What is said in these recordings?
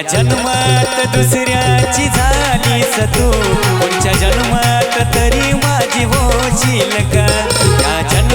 जन्मात दुसऱ्याची झाली सतू पुढच्या जन्मात तरी माझी होशील का? या जन्म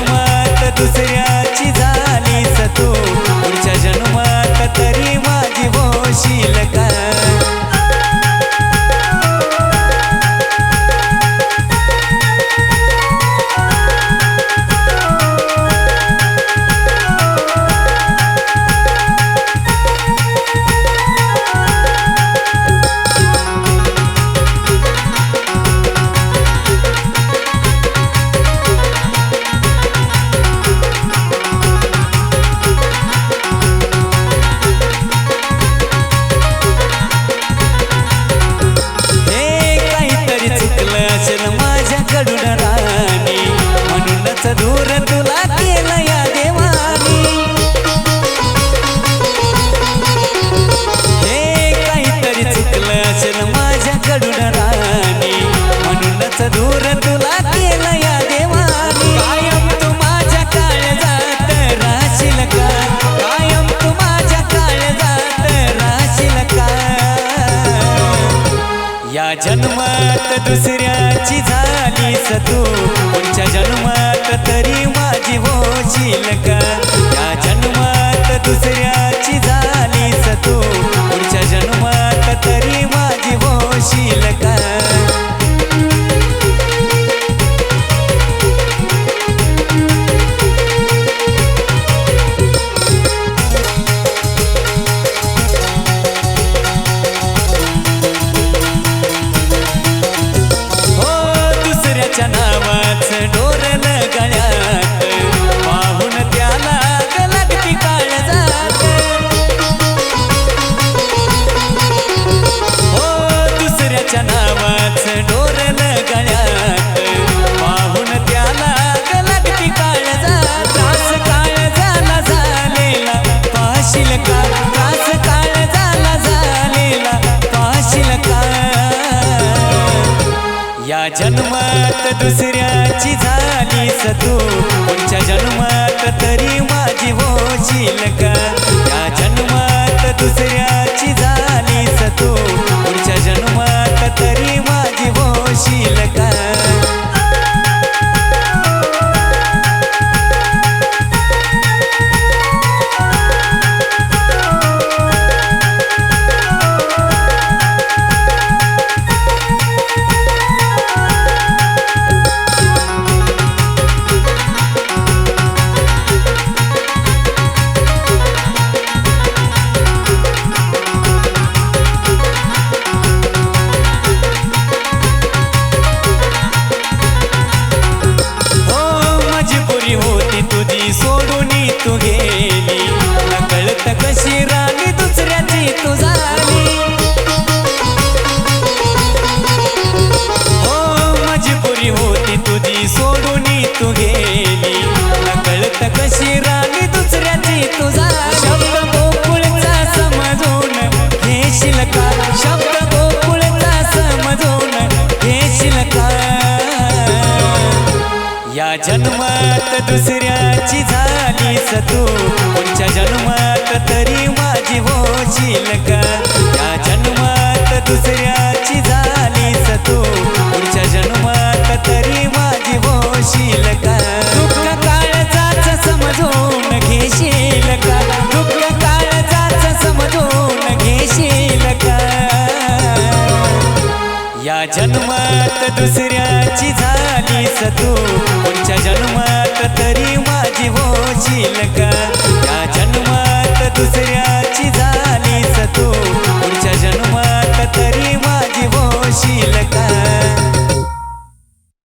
तुला केलं या देवानी. हे काहीतरी चुकलं असेल माझ्याकडून राणी. म्हणूनच दूर तुला केलं या देवानी. कायम तू माझ्या काळजात राशील का? कायम तू माझ्या काळजात राशील का? या जन्मात दुसऱ्याची झालीस तू. पुढच्या जन्मात तरी होशील का? या जन्मात दुसऱ्याची झाली सतो जन्मात दुसऱ्याची झाली सतू तू गेली. नकळत कशी या जन्मात दुसऱ्याची झाली तू. पुढच्या जन्मात तरी माझी होशील का? या जन्मात दुसऱ्याची झाली सतू कोणच्या जन्मात तरी माझी होशील का? या जन्मात दुसऱ्याची झाली सतू